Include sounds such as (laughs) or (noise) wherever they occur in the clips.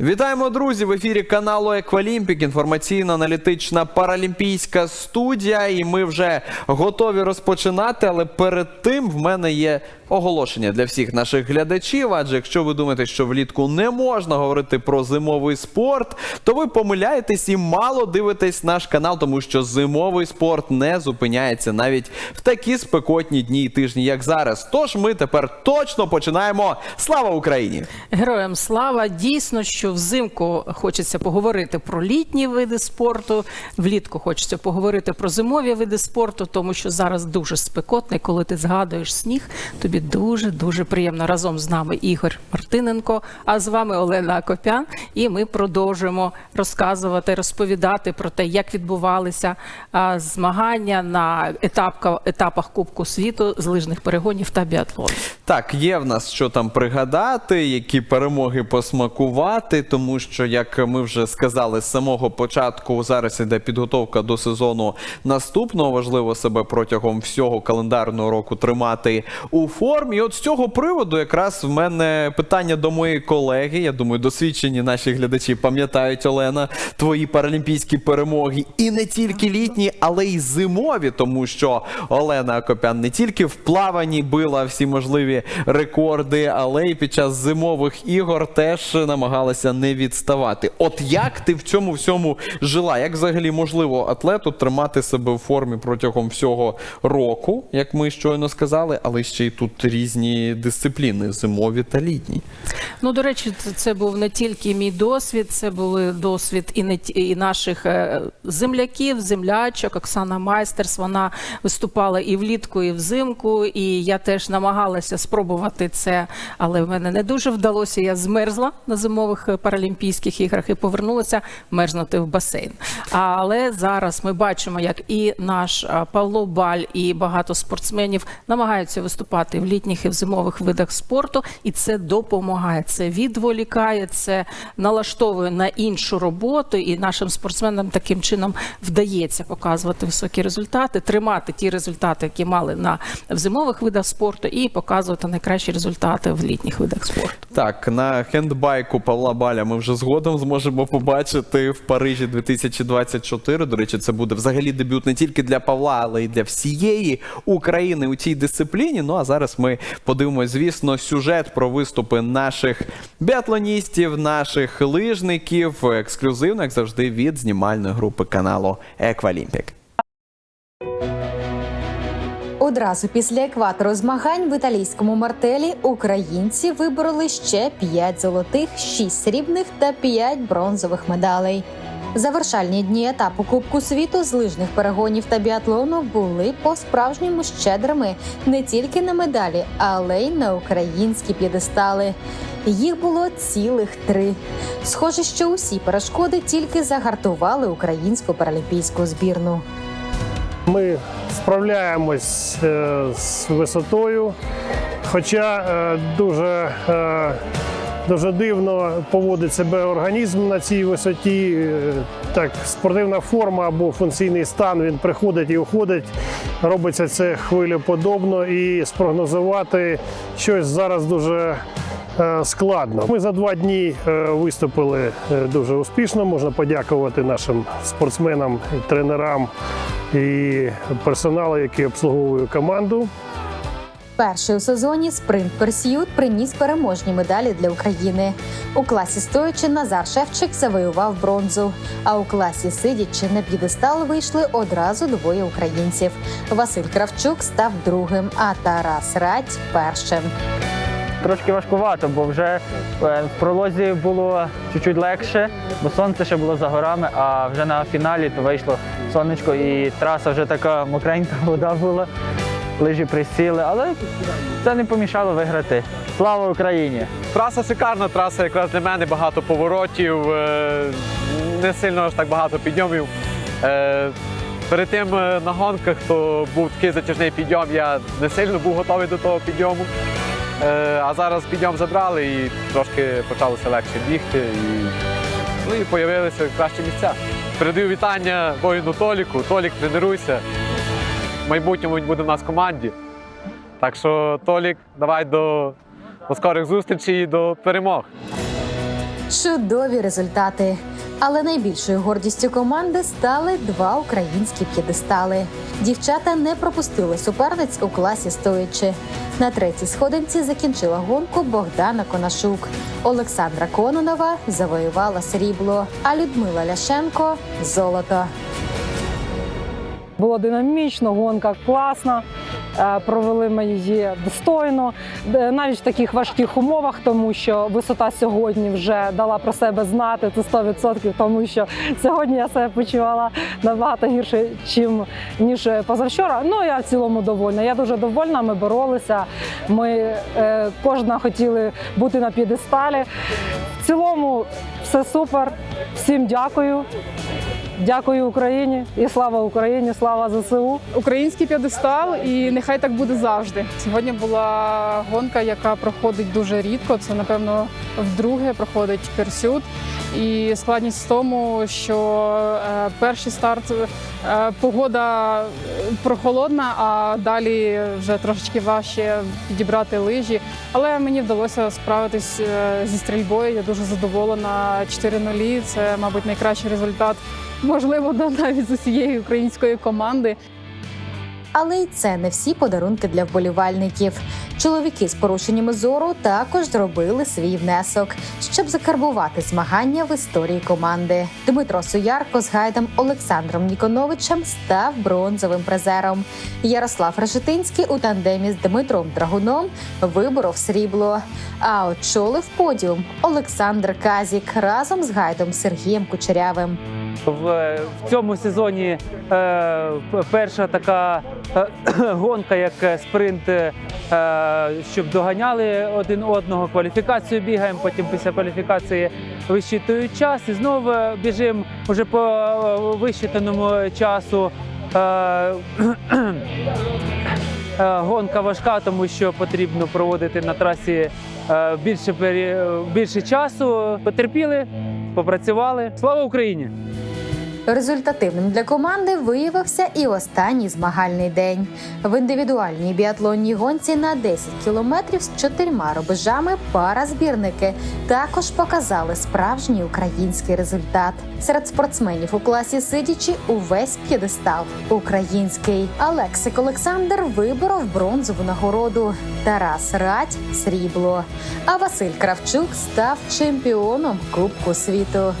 Вітаємо, друзі! В ефірі каналу Еквалімпік. Інформаційно-аналітична паралімпійська студія. І ми вже готові розпочинати. Але перед тим в мене є оголошення для всіх наших глядачів. Адже якщо ви думаєте, що влітку не можна говорити про зимовий спорт, то ви помиляєтесь і мало дивитесь наш канал, тому що зимовий спорт не зупиняється навіть в такі спекотні дні і тижні, як зараз. Тож ми тепер точно починаємо. Слава Україні! Героям слава! Дійсно, що взимку хочеться поговорити про літні види спорту, влітку хочеться поговорити про зимові види спорту, тому що зараз дуже спекотно, і коли ти згадуєш сніг, тобі дуже дуже приємно. Разом з нами Ігор Мартиненко, а з вами Олена Акопян. І ми продовжуємо розказувати, розповідати про те, як відбувалися змагання на етапка, етапах Кубку світу з лижних перегонів та біатлону. Так, є в нас що там пригадати, які перемоги посмакувати, тому що, як ми вже сказали з самого початку, зараз іде підготовка до сезону наступного. Важливо себе протягом всього календарного року тримати у формі. І от з цього приводу, якраз в мене питання до моєї колеги. Я думаю, досвідчені наші глядачі пам'ятають Олена твої паралімпійські перемоги, і не тільки літні, але й зимові, тому що Олена Акопян не тільки в плаванні била всі можливі рекорди, але й під час зимових ігор теж намагалася не відставати. От як ти в цьому всьому жила? Як взагалі можливо атлету тримати себе в формі протягом всього року, як ми щойно сказали, але ще й тут різні дисципліни зимові та літні. Ну, до речі, це, був не тільки мій досвід, це був досвід і не і наших е, земляків, землячок. Оксана Майстерс. Вона виступала і влітку, і взимку. І я теж намагалася спробувати це, але в мене не дуже вдалося. Я змерзла на зимових е, паралімпійських іграх і повернулася мерзнути в басейн. Але зараз ми бачимо, як і наш Павло Баль, і багато спортсменів намагаються виступати в літніх і в зимових видах спорту, і це допомагає. Це відволікає, це налаштовує на іншу роботу, і нашим спортсменам таким чином вдається показувати високі результати, тримати ті результати, які мали на в зимових видах спорту, і показувати найкращі результати в літніх видах спорту. Так, на хендбайку Павла Баля ми вже згодом зможемо побачити в Парижі 2024. До речі, це буде взагалі дебют не тільки для Павла, але й для всієї України у цій дисципліні. Ну а зараз ми подивимось, звісно, сюжет про виступи наших біатлоністів, наших лижників. Ексклюзивно, як завжди, від знімальної групи каналу Еквалімпік. Одразу після екватору змагань в італійському мартелі українці вибороли ще 5 золотих, 6 срібних та 5 бронзових медалей. Завершальні дні етапу Кубку світу з лижних перегонів та біатлону були по-справжньому щедрими не тільки на медалі, але й на українські п'єдестали. Їх було цілих три. Схоже, що усі перешкоди тільки загартували українську паралімпійську збірну. Ми справляємось е, з висотою, хоча е, дуже, е, дуже дивно поводить себе організм на цій висоті. Е, Так, спортивна форма або функційний стан він приходить і уходить. Робиться це хвилеподобно і спрогнозувати щось зараз дуже е, складно. Ми за два дні е, виступили дуже успішно. Можна подякувати нашим спортсменам, тренерам і персоналу, який обслуговує команду. Перший у сезоні спринт Персіют приніс переможні медалі для України. У класі стоячи Назар Шевчик завоював бронзу. А у класі сидячи на п'єдестал вийшли одразу двоє українців. Василь Кравчук став другим, а Тарас Радь першим. Трошки важкувато, бо вже е, в пролозі було чуть-чуть легше, бо сонце ще було за горами, а вже на фіналі то вийшло сонечко і траса вже така мокренька (laughs) вода була, лижі присіли, але це не помішало виграти. Слава Україні! Траса шикарна, траса якраз для мене багато поворотів, е, не сильно аж так багато підйомів. Е, Перед тим е, на гонках то був такий затяжний підйом, я не сильно був готовий до того підйому. А зараз підйом забрали і трошки почалося легше бігти. І, ну і з'явилися кращі місця. Передаю вітання воїну Толіку. Толік, тренуйся. В майбутньому він буде в нас в команді. Так що, Толік, давай до, до скорих зустрічей і до перемог. Чудові результати. Але найбільшою гордістю команди стали два українські п'єдестали. Дівчата не пропустили суперниць у класі стоячи. На третій сходинці закінчила гонку Богдана Конашук. Олександра Кононова завоювала срібло, а Людмила Ляшенко золото. Було динамічно, гонка класна. е, Провели ми її достойно, навіть в таких важких умовах, тому що висота сьогодні вже дала про себе знати це 100%, тому що сьогодні я себе почувала набагато гірше, чим ніж позавчора. Ну я в цілому довольна. Я дуже довольна. Ми боролися. Ми е, кожна хотіли бути на п'єдесталі. В цілому все супер. Всім дякую. Дякую Україні і слава Україні, слава ЗСУ. український п'єдестал, і нехай так буде завжди. Сьогодні була гонка, яка проходить дуже рідко. Це напевно вдруге проходить персют. І складність в тому, що е, перший старт е, погода е, прохолодна, а далі вже трошечки важче підібрати лижі. Але мені вдалося справитись зі стрільбою. Я дуже задоволена. 4-0 – це, мабуть, найкращий результат. Можливо, навіть з усієї української команди. Але й це не всі подарунки для вболівальників. Чоловіки з порушеннями зору також зробили свій внесок, щоб закарбувати змагання в історії команди. Дмитро Суярко з гайдом Олександром Ніконовичем став бронзовим призером. Ярослав Решетинський у тандемі з Дмитром Драгуном виборов срібло. А очолив подіум Олександр Казік разом з гайдом Сергієм Кучерявим. В, цьому сезоні е, перша така е, (clears throat) гонка, як е, спринт, щоб доганяли один одного. Кваліфікацію бігаємо, потім після кваліфікації вищитують час і знову біжимо вже по вищитаному часу. (clears throat) Гонка важка, тому що потрібно проводити на трасі більше, більше часу. Потерпіли, попрацювали. Слава Україні! Результативним для команди виявився і останній змагальний день. В індивідуальній біатлонній гонці на 10 кілометрів з чотирма рубежами пара збірники також показали справжній український результат. Серед спортсменів у класі сидячи увесь п'єдестал український. Алексик Олександр виборов бронзову нагороду. Тарас Радь срібло. А Василь Кравчук став чемпіоном Кубку світу.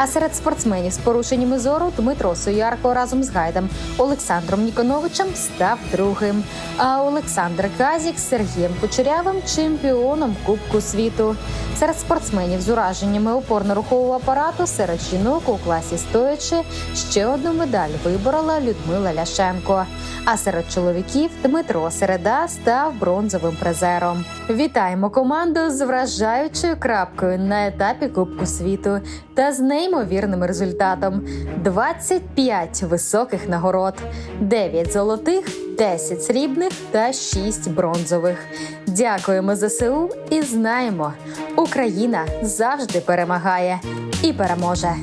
А серед спортсменів з порушеннями зору Дмитро Соярко разом з гайдом Олександром Ніконовичем став другим. А Олександр Казік з Сергієм Кучерявим чемпіоном Кубку світу. Серед спортсменів з ураженнями опорно-рухового апарату серед жінок у класі стоячи ще одну медаль виборола Людмила Ляшенко. А серед чоловіків Дмитро Середа став бронзовим призером. Вітаємо команду з вражаючою крапкою на етапі Кубку світу та з неймовірним результатом: 25 високих нагород, 9 золотих, 10 срібних та 6 бронзових. Дякуємо ЗСУ і знаємо, Україна завжди перемагає і переможе.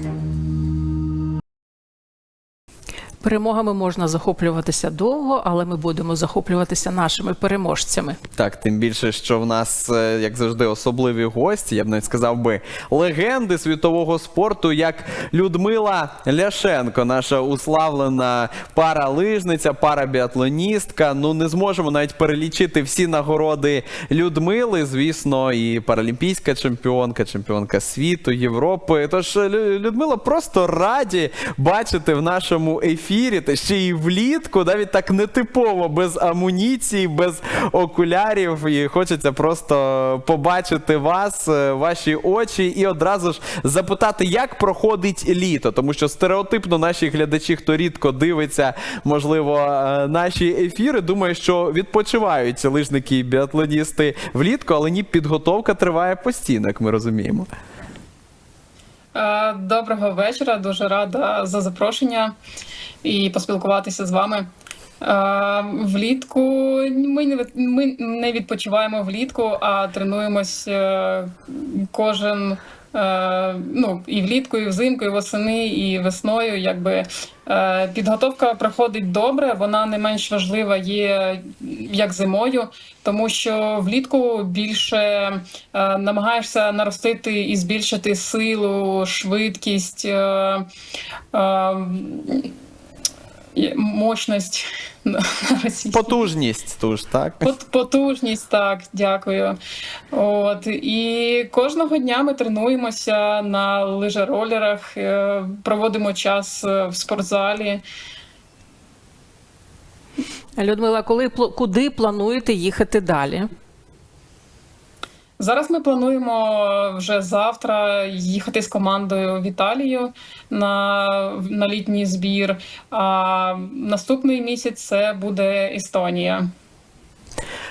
Перемогами можна захоплюватися довго, але ми будемо захоплюватися нашими переможцями. Так, тим більше, що в нас, е, як завжди, особливі гості, я б навіть сказав би, легенди світового спорту, як Людмила Ляшенко, наша уславлена паралижниця, парабіатлоністка. Ну не зможемо навіть перелічити всі нагороди Людмили. Звісно, і паралімпійська чемпіонка, чемпіонка світу, Європи. Тож Людмила просто раді бачити в нашому ефірі, та ще й влітку, навіть так нетипово, без амуніції, без окулярів. І хочеться просто побачити вас, е, ваші очі, і одразу ж запитати, як проходить літо. Тому що стереотипно наші глядачі, хто рідко дивиться, можливо, е, наші ефіри, думаю, що відпочивають лижники і біатлоністи влітку, але ні, підготовка триває постійно, як ми розуміємо. Е, Доброго вечора. Дуже рада за запрошення і поспілкуватися з вами. Е, Влітку ми не ми не відпочиваємо влітку, а тренуємось е, кожен е, ну, і влітку, і взимку, і восени, і весною. Якби підготовка проходить добре, вона не менш важлива є як зимою, тому що влітку більше намагаєшся наростити і збільшити силу, швидкість. Мощність (laughs) російській. Потужність ту ж, так? Пот- Потужність, так, дякую. От і кожного дня ми тренуємося на лижеролерах, е, проводимо час е, в спортзалі. Людмила, коли куди плануєте їхати далі? Зараз ми плануємо вже завтра їхати з командою в Італію на, на літній збір. А наступний місяць це буде Естонія.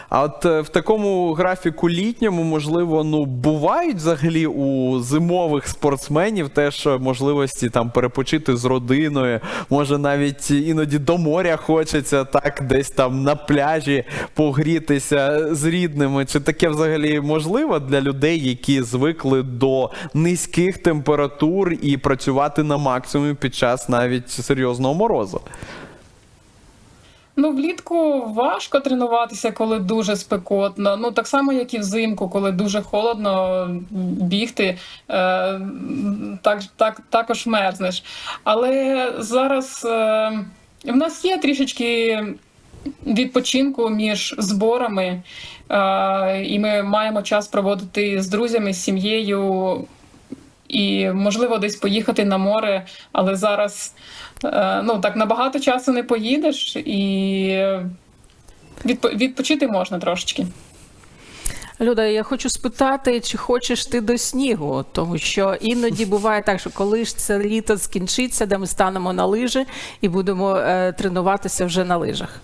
А от е, в такому графіку літньому, можливо, ну бувають взагалі у зимових спортсменів теж можливості там перепочити з родиною. Може, навіть іноді до моря хочеться, так, десь там на пляжі погрітися з рідними. Чи таке взагалі можливо для людей, які звикли до низьких температур і працювати на максимумі під час навіть серйозного морозу? Ну, влітку важко тренуватися, коли дуже спекотно. Ну так само, як і взимку, коли дуже холодно бігти, е, так, так, також мерзнеш. Але зараз е, в нас є трішечки відпочинку між зборами, е, і ми маємо час проводити з друзями, з сім'єю. І можливо десь поїхати на море, але зараз е, ну так набагато часу не поїдеш, і відпо- відпочити можна трошечки. Люда, я хочу спитати, чи хочеш ти до снігу? Тому що іноді буває так, що коли ж це літо скінчиться, де ми станемо на лижі і будемо е, тренуватися вже на лижах.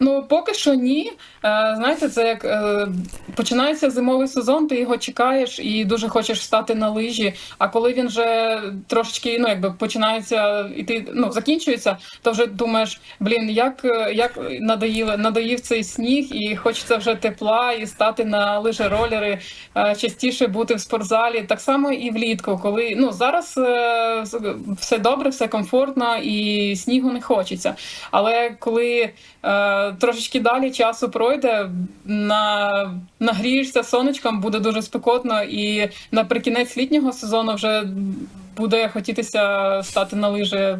Ну поки що ні. Е, знаєте, це як е, починається зимовий сезон, ти його чекаєш і дуже хочеш стати на лижі. А коли він вже трошечки ну якби починається іти, ну закінчується, то вже думаєш, блін, як, е, як надоїло, надоїв цей сніг, і хочеться вже тепла і стати на лижеролери, частіше бути в спортзалі. Так само і влітку, коли ну зараз все добре, все комфортно і снігу не хочеться. Але коли трошечки далі часу пройде, на, нагрієшся сонечком, буде дуже спекотно, і наприкінець літнього сезону вже буде хотітися стати на лижі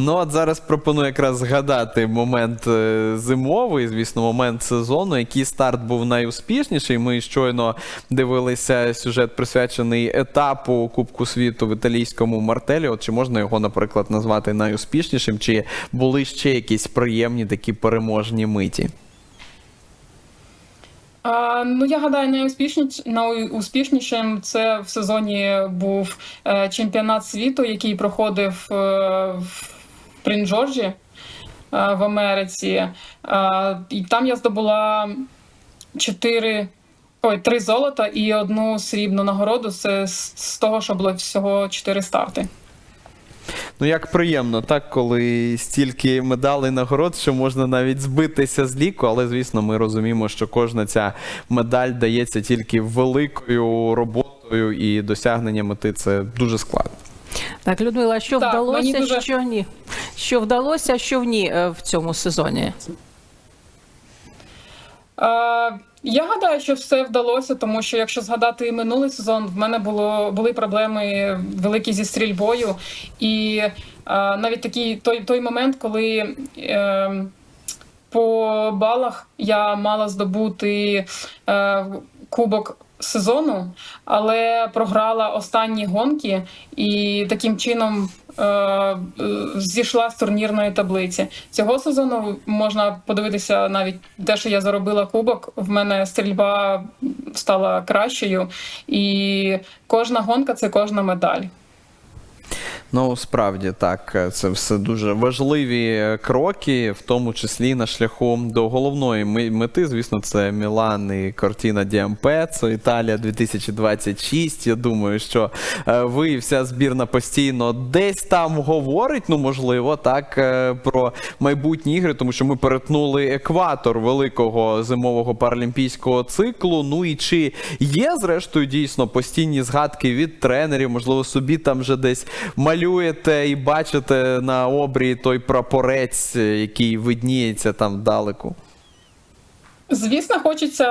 Ну, от зараз пропоную якраз згадати момент е, зимовий, звісно, момент сезону, який старт був найуспішніший. Ми щойно дивилися сюжет, присвячений етапу Кубку світу в італійському мартелі. От чи можна його, наприклад, назвати найуспішнішим? Чи були ще якісь приємні такі переможні миті? А, ну, я гадаю, найуспішніш, найуспішнішим це в сезоні був е, чемпіонат світу, який проходив е, в Принджорджі е, в Америці. Е, і там я здобула чотири. Ой, три золота і одну срібну нагороду. Це з того, що було всього чотири старти. Ну, як приємно, так, коли стільки медалей нагород, що можна навіть збитися з ліку, але звісно, ми розуміємо, що кожна ця медаль дається тільки великою роботою і досягнення мети це дуже складно. Так, Людмила, а що Так, вдалося, дуже- що ні? Що вдалося, а що в ні е, в цьому сезоні? Е, я гадаю, що все вдалося, тому що якщо згадати і минулий сезон, в мене було були проблеми великі зі стрільбою, і е, навіть такий той, той момент, коли е, по балах я мала здобути е, кубок сезону, але програла останні гонки і таким чином е, зійшла з турнірної таблиці. Цього сезону можна подивитися навіть те, що я заробила кубок. В мене стрільба стала кращою, і кожна гонка це кожна медаль. Ну, справді так, це все дуже важливі е, кроки, в тому числі на шляху до головної мети. Звісно, це Мілан і Кортіна Діампецо, Італія 2026. Я думаю, що е, ви і вся збірна постійно десь там говорить, ну можливо, так е, про майбутні ігри, тому що ми перетнули екватор великого зимового паралімпійського циклу. Ну і чи є зрештою дійсно постійні згадки від тренерів? Можливо, собі там вже десь малюєте і бачите на обрії той прапорець, який видніється там далеко. Звісно, хочеться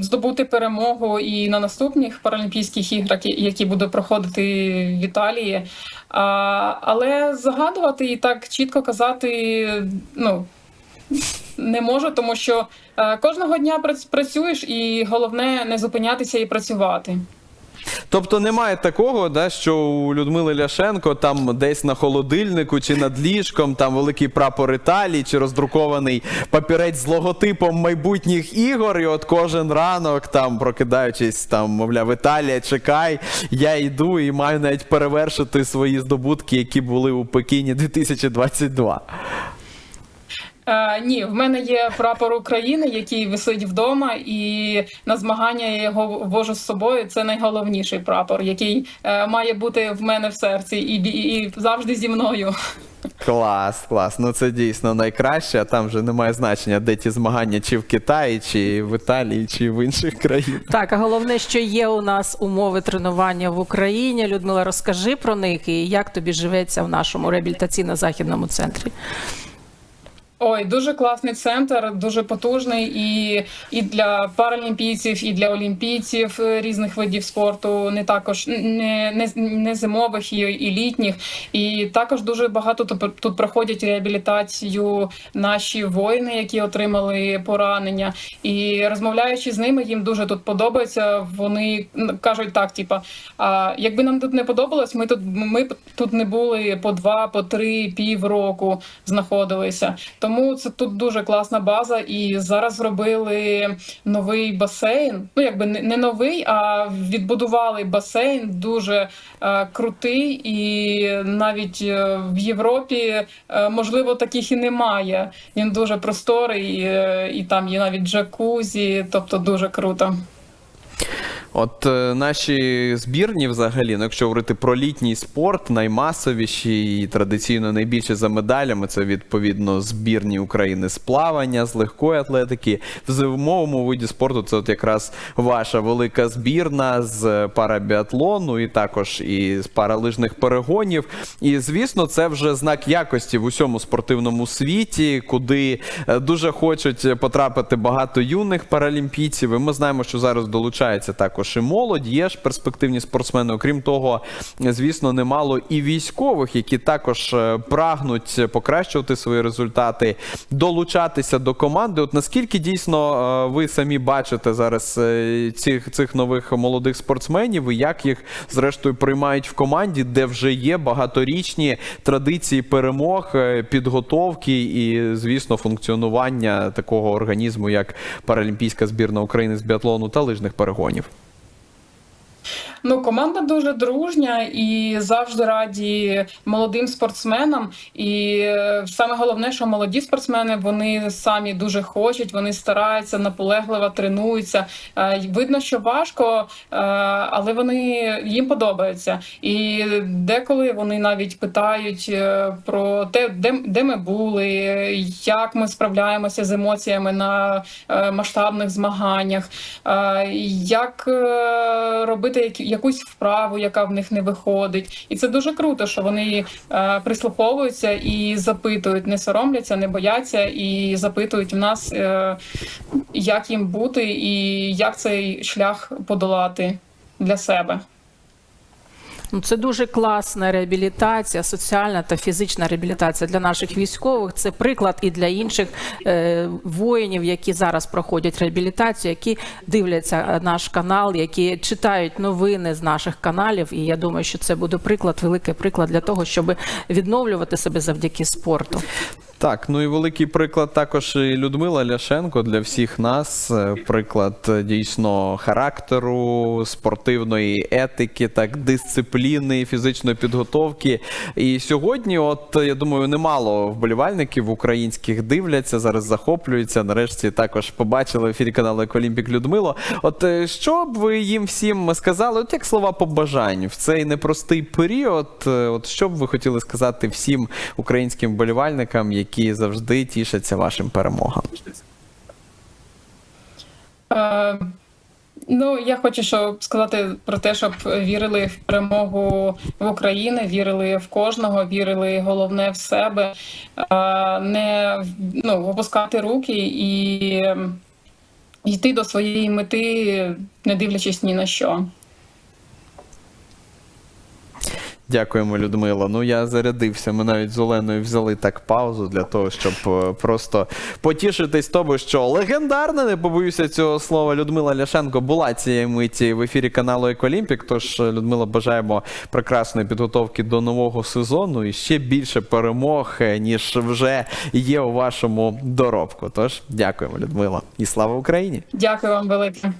здобути перемогу і на наступних паралімпійських іграх, які будуть проходити в Італії. А, але загадувати і так чітко казати, ну. Не можу, тому що е, кожного дня прац- працюєш, і головне не зупинятися і працювати. Тобто немає такого, да, що у Людмили Ляшенко там десь на холодильнику чи над ліжком там великий прапор Італії чи роздрукований папірець з логотипом майбутніх ігор, і от кожен ранок, там прокидаючись, там, мовляв, Італія, чекай, я йду і маю навіть перевершити свої здобутки, які були у Пекіні 2022. Е, ні, в мене є прапор України, який висить вдома, і на змагання я його вожу з собою. Це найголовніший прапор, який е, має бути в мене в серці і, бі- і завжди зі мною. Клас, клас. Ну це дійсно найкраще, а там вже немає значення, де ті змагання, чи в Китаї, чи в Італії, чи в інших країнах. Так, а головне, що є у нас умови тренування в Україні. Людмила, розкажи про них і як тобі живеться в нашому реабілітаційно-західному центрі. Ой, дуже класний центр, дуже потужний і, і для паралімпійців, і для олімпійців е, різних видів спорту, не також не, не, не зимових і, і літніх. І також дуже багато тут, тут проходять реабілітацію наші воїни, які отримали поранення. І розмовляючи з ними, їм дуже тут подобається. Вони кажуть так: типа, а якби нам тут не подобалось, ми тут ми тут не були по два, по три, пів року знаходилися. Тому це тут дуже класна база. І зараз зробили новий басейн. Ну якби не новий, а відбудували басейн дуже е, крутий, і навіть е, в Європі е, можливо таких і немає. Він дуже просторий, е, і там є навіть джакузі, тобто дуже круто. От е, наші збірні, взагалі, ну, якщо говорити про літній спорт, наймасовіші і традиційно найбільше за медалями, це відповідно збірні України з плавання, з легкої атлетики. В зимовому виді спорту це от якраз ваша велика збірна з парабіатлону і також і з паралижних перегонів. І звісно, це вже знак якості в усьому спортивному світі, куди е, дуже хочуть потрапити багато юних паралімпійців. І ми знаємо, що зараз долучається також і молодь. Є ж перспективні спортсмени. Окрім того, звісно, немало і військових, які також е, прагнуть покращувати свої результати, долучатися до команди. От наскільки дійсно е, ви самі бачите зараз е, цих, цих нових молодих спортсменів, і як їх зрештою приймають в команді, де вже є багаторічні традиції перемог, підготовки і, звісно, функціонування такого організму, як Паралімпійська збірна України з біатлону та лижних перегонів. Ну, команда дуже дружня і завжди раді молодим спортсменам. І е, саме головне, що молоді спортсмени вони самі дуже хочуть, вони стараються, наполегливо тренуються. Е, Видно, що важко, е, але вони їм подобається. І деколи вони навіть питають про те, де, де ми були, як ми справляємося з емоціями на масштабних змаганнях, як робити які- якусь вправу, яка в них не виходить. І це дуже круто, що вони е, прислуховуються і запитують, не соромляться, не бояться і запитують в нас, е, як їм бути і як цей шлях подолати для себе. Ну, це дуже класна реабілітація, соціальна та фізична реабілітація для наших військових. Це приклад і для інших е, воїнів, які зараз проходять реабілітацію, які дивляться е, наш канал, які читають новини з наших каналів. І я думаю, що це буде приклад, великий приклад для того, щоб відновлювати себе завдяки спорту. Так, ну і великий приклад також і Людмила Ляшенко для всіх нас. Е, Приклад е, дійсно характеру, спортивної етики, так, дисципліни, фізичної підготовки. І сьогодні, от я думаю, немало вболівальників українських дивляться, зараз захоплюються. Нарешті також побачили ефірі каналу Еколімпік Людмило. От е, що б ви їм всім сказали, от як слова побажань в цей непростий період? От що б ви хотіли сказати всім українським вболівальникам, які завжди тішаться вашим перемогам? Е, ну, я хочу щоб сказати про те, щоб вірили в перемогу в Україну, вірили в кожного, вірили головне в себе, е, не ну, опускати руки і йти до своєї мети, не дивлячись ні на що. Дякуємо, Людмила. Ну я зарядився. Ми навіть з Оленою взяли так паузу для того, щоб е, просто потішитись тому, що легендарна, не побоюся цього слова, Людмила Ляшенко була цієї миті в ефірі каналу Еколімпік. Тож, е, Людмила, бажаємо прекрасної підготовки до нового сезону і ще більше перемог, е, ніж вже є у вашому доробку. Тож дякуємо, Людмила, і слава Україні! Дякую вам велике.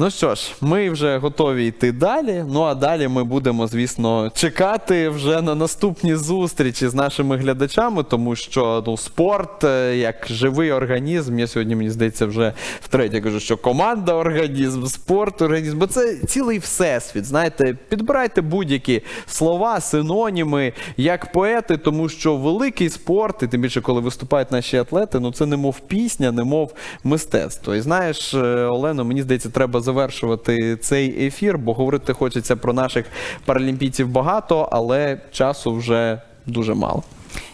Ну що ж, ми вже готові йти далі. Ну а далі ми будемо, звісно, чекати вже на наступні зустрічі з нашими глядачами, тому що ну, спорт е, як живий організм. Я сьогодні, мені здається, вже втретє кажу, що команда організм, спорт організм, бо це цілий всесвіт. Знаєте, підбирайте будь-які слова, синоніми, як поети, тому що великий спорт, і тим більше, коли виступають наші атлети, ну це немов пісня, немов мистецтво. І знаєш, е, Олено, мені здається, треба завершувати цей ефір, бо говорити хочеться про наших паралімпійців багато, але часу вже дуже мало.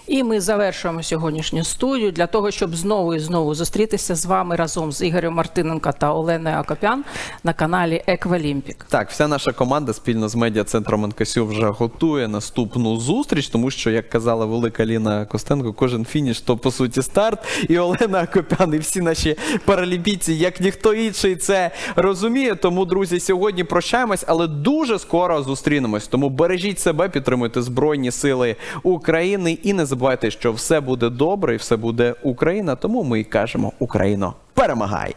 І ми завершуємо сьогоднішню студію для того, щоб знову і знову зустрітися з вами разом з Ігорем Мартиненко та Оленою Акопян на каналі Еквалімпік. Так, вся наша команда спільно з медіа центром НКСЮ вже готує наступну зустріч, тому що, як казала велика Ліна Костенко, кожен фініш то по суті старт. І Олена Акопян, і всі наші паралімпійці, як ніхто інший, це розуміє. Тому, друзі, сьогодні прощаємось, але дуже скоро зустрінемось. Тому бережіть себе, підтримуйте Збройні Сили України і не забувайте, що все буде добре і все буде Україна. Тому ми і кажемо Україно, перемагай!